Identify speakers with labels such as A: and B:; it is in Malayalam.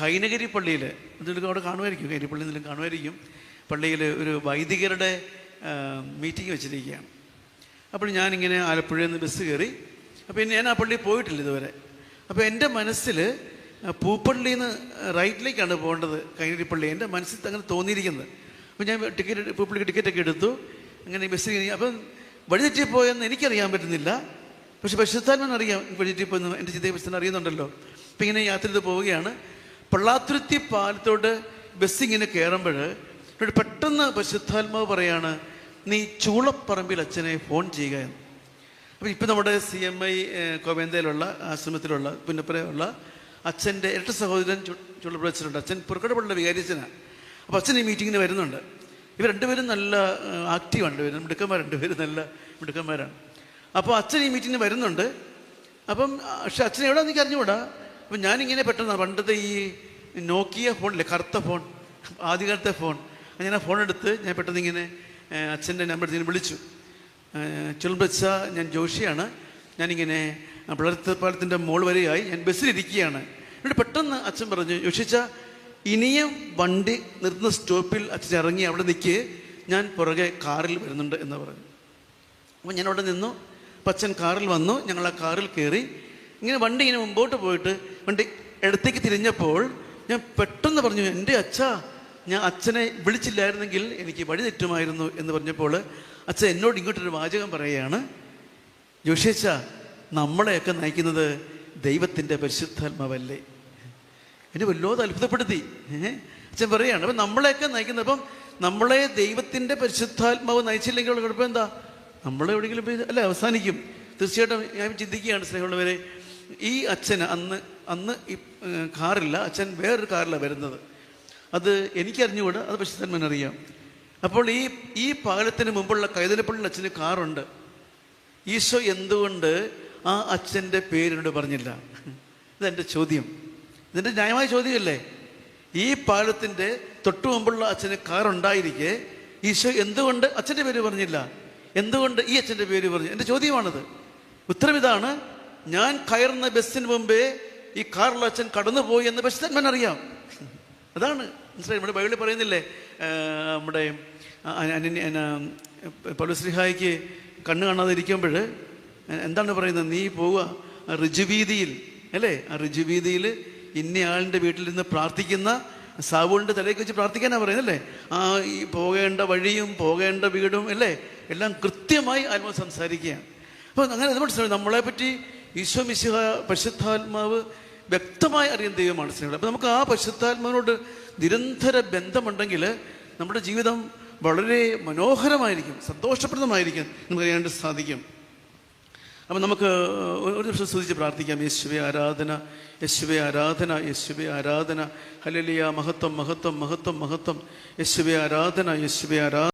A: കൈനഗിരി പള്ളിയിൽ എന്തെങ്കിലും അവിടെ കാണുമായിരിക്കും. കൈനഗിരി എന്തെങ്കിലും കാണുമായിരിക്കും. പള്ളിയിൽ ഒരു വൈദികരുടെ മീറ്റിംഗ് വെച്ചിരിക്കുകയാണ്. അപ്പോൾ ഞാനിങ്ങനെ ആലപ്പുഴയിൽ നിന്ന് ബസ് കയറി അപ്പോൾ ഞാൻ ആ പള്ളിയിൽ പോയിട്ടില്ല ഇതുവരെ. അപ്പോൾ എന്റെ മനസ്സിൽ പൂപ്പള്ളിയിൽ നിന്ന് റൈറ്റിലേക്കാണ് പോകേണ്ടത് കൈനഗിരി പള്ളി. എന്റെ മനസ്സിൽ അങ്ങനെ തോന്നിയിരിക്കുന്നത്. അപ്പോൾ ഞാൻ ടിക്കറ്റ് പൂപ്പള്ളിക്ക് ടിക്കറ്റൊക്കെ എടുത്തു. അങ്ങനെ ബസ്സിൽ അപ്പം വഴിതെറ്റിപ്പോയെന്ന് എനിക്കറിയാൻ പറ്റുന്നില്ല. പക്ഷെ പരിശുദ്ധാത്മൻ അറിയാം വഴിതെറ്റിപ്പോയെന്ന് എന്റെ ചിന്തയെ പരിശുദ്ധൻ അറിയുന്നുണ്ടല്ലോ. അപ്പം ഇങ്ങനെ യാത്ര ചെയ്ത് പോവുകയാണ്. പള്ളാത്തുരുത്തി പാലത്തോട് ബസ് ഇങ്ങനെ കയറുമ്പോൾ എന്നോട് പെട്ടെന്ന് പരിശുദ്ധാത്മാവ് പറയാണ് നീ ചൂളപ്പറമ്പിൽ അച്ഛനെ ഫോൺ ചെയ്യുക എന്ന്. അപ്പം ഇപ്പം നമ്മുടെ സി എം ഐ കോവേന്തയിലുള്ള ആശ്രമത്തിലുള്ള പുന്നപ്പുരയുള്ള അച്ഛന്റെ ഇരട്ട സഹോദരൻ ചുള്ളപ്പുഴ അച്ഛനുണ്ട് അച്ഛൻ പുറക്കടപ്പുള്ള വികാരിച്ചനാണ് അപ്പോൾ അച്ഛൻ ഈ മീറ്റിങ്ങിന് വരുന്നുണ്ട്. ഇവർ രണ്ടുപേരും നല്ല ആക്റ്റീവാണ് രണ്ടുപേരും. മിടുക്കന്മാർ രണ്ടുപേരും നല്ല മിടുക്കന്മാരാണ്. അപ്പോൾ അച്ഛൻ ഈ മീറ്റിങ്ങിന് വരുന്നുണ്ട്. അപ്പം പക്ഷെ അച്ഛൻ എവിടെ എനിക്ക് അറിഞ്ഞുകൂടാ? അപ്പം ഞാനിങ്ങനെ പെട്ടെന്ന് പണ്ടത്തെ ഈ നോക്കിയ ഫോണില്ലേ കറുത്ത ഫോൺ ആദ്യകാലത്തെ ഫോൺ ഞാൻ ആ ഫോൺ എടുത്ത് ഞാൻ പെട്ടെന്ന് ഇങ്ങനെ അച്ഛന്റെ നമ്പർ എടുത്ത് വിളിച്ചു. ചുൽബച്ച ഞാൻ ജോഷിയാണ്. ഞാനിങ്ങനെ പിളർത്തപ്പാലത്തിന്റെ മോൾ വരെയായി ഞാൻ ബസ്സിലിരിക്കുകയാണ്. എന്നിട്ട് പെട്ടെന്ന് അച്ഛൻ പറഞ്ഞു ജോഷിച്ച ഇനിയും വണ്ടി നിർത്തുന്ന സ്റ്റോപ്പിൽ അച്ഛൻ ഇറങ്ങി അവിടെ നിൽക്ക്. ഞാൻ പുറകെ കാറിൽ വരുന്നുണ്ട് എന്ന് പറഞ്ഞു. അപ്പോൾ ഞാൻ അവിടെ നിന്നു. അപ്പം അച്ഛൻ കാറിൽ വന്നു. ഞങ്ങൾ ആ കാറിൽ കയറി. ഇങ്ങനെ വണ്ടി ഇങ്ങനെ മുമ്പോട്ട് പോയിട്ട് വണ്ടി ഇടത്തേക്ക് തിരിഞ്ഞപ്പോൾ ഞാൻ പെട്ടെന്ന് പറഞ്ഞു എന്റെ അച്ഛ ഞാൻ അച്ഛനെ വിളിച്ചില്ലായിരുന്നെങ്കിൽ എനിക്ക് വഴി തെറ്റുമായിരുന്നു എന്ന് പറഞ്ഞപ്പോൾ അച്ഛൻ എന്നോട് ഇങ്ങോട്ടൊരു വാചകം പറയുകയാണ് ജോഷിയച്ച നമ്മളെയൊക്കെ നയിക്കുന്നത് ദൈവത്തിന്റെ പരിശുദ്ധാത്മാവല്ലേ? എന്നെ വല്ലാതെ അത്ഭുതപ്പെടുത്തി. അച്ഛൻ പറയുകയാണ് അപ്പം നമ്മളെയൊക്കെ നയിക്കുന്നത് അപ്പം നമ്മളെ ദൈവത്തിന്റെ പരിശുദ്ധാത്മാവ് നയിച്ചില്ലെങ്കിൽ ഉള്ള കുഴപ്പം എന്താ? നമ്മളെ എവിടെയെങ്കിലും അല്ലേ അവസാനിക്കും. തീർച്ചയായിട്ടും ഞാൻ ചിന്തിക്കുകയാണ് സ്നേഹമുള്ളവരെ ഈ അച്ഛന് അന്ന് അന്ന് ഈ കാറില്ല. അച്ഛൻ വേറൊരു കാറിലാണ് വരുന്നത്. അത് എനിക്കറിഞ്ഞുകൂടാ. അത് തന്നെ അറിയാം. അപ്പോൾ ഈ ഈ പാലത്തിന് മുമ്പുള്ള കൈതലപ്പള്ളി അച്ഛന് കാറുണ്ട്. ഈശോ എന്തുകൊണ്ട് ആ അച്ഛന്റെ പേരിനോട് പറഞ്ഞില്ല? ഇതെന്റെ ചോദ്യം. ഇതിന്റെ ന്യായമായ ചോദ്യമല്ലേ? ഈ പാലത്തിന്റെ തൊട്ടു മുമ്പുള്ള അച്ഛന് കാറുണ്ടായിരിക്കെ ഈശോ എന്തുകൊണ്ട് അച്ഛന്റെ പേര് പറഞ്ഞില്ല? എന്തുകൊണ്ട് ഈ അച്ഛന്റെ പേര് പറഞ്ഞു എന്റെ ചോദ്യമാണത്. ഉത്തരം ഇതാണ്. ഞാൻ കയറുന്ന ബസ്സിന് മുമ്പേ ഈ കാറിൽ അച്ഛൻ കടന്നുപോയി എന്ന് പരിശുദ്ധന്മാൻ അറിയാം. അതാണ് മനസ്സിലായി. നമ്മുടെ ബൈബിളിൽ പറയുന്നില്ലേ നമ്മുടെ പലുശ്രീഹായിക്ക് കണ്ണ് കാണാതെ ഇരിക്കുമ്പോൾ എന്താണ് പറയുന്നത്? നീ പോവുക ഋജുവീതിയിൽ അല്ലേ? ആ ഋജുവീതിയിൽ ഇന്നയാളിന്റെ വീട്ടിൽ നിന്ന് പ്രാർത്ഥിക്കുന്ന സാവുവിന്റെ തലയ്ക്ക് വെച്ച് പ്രാർത്ഥിക്കാനാണ് പറയുന്നത് അല്ലേ? ആ ഈ പോകേണ്ട വഴിയും പോകേണ്ട വീടും അല്ലേ? എല്ലാം കൃത്യമായി ആത്മാവ് സംസാരിക്കുകയാണ്. അപ്പോൾ അങ്ങനെ നമ്മളെ പറ്റി ഈശോ മിശിഹ പരിശുദ്ധാത്മാവ് വ്യക്തമായി അറിയുന്ന ദൈവമാണ് സ്നേഹം. അപ്പം നമുക്ക് ആ പരിശുദ്ധാത്മാവിനോട് നിരന്തര ബന്ധമുണ്ടെങ്കിൽ നമ്മുടെ ജീവിതം വളരെ മനോഹരമായിരിക്കും സന്തോഷപ്രദമായിരിക്കും നമുക്ക് അറിയാനായിട്ട് സാധിക്കും. അപ്പം നമുക്ക് ഒരു ദിവസം സ്തുതിച്ച് പ്രാർത്ഥിക്കാം. യേശുവെ ആരാധന യേശുവെ ആരാധന യേശുവെ ആരാധന. ഹലലിയ മഹത്വം മഹത്വം മഹത്വം മഹത്വം. യേശുവെ ആരാധന യേശുവെ ആരാധന.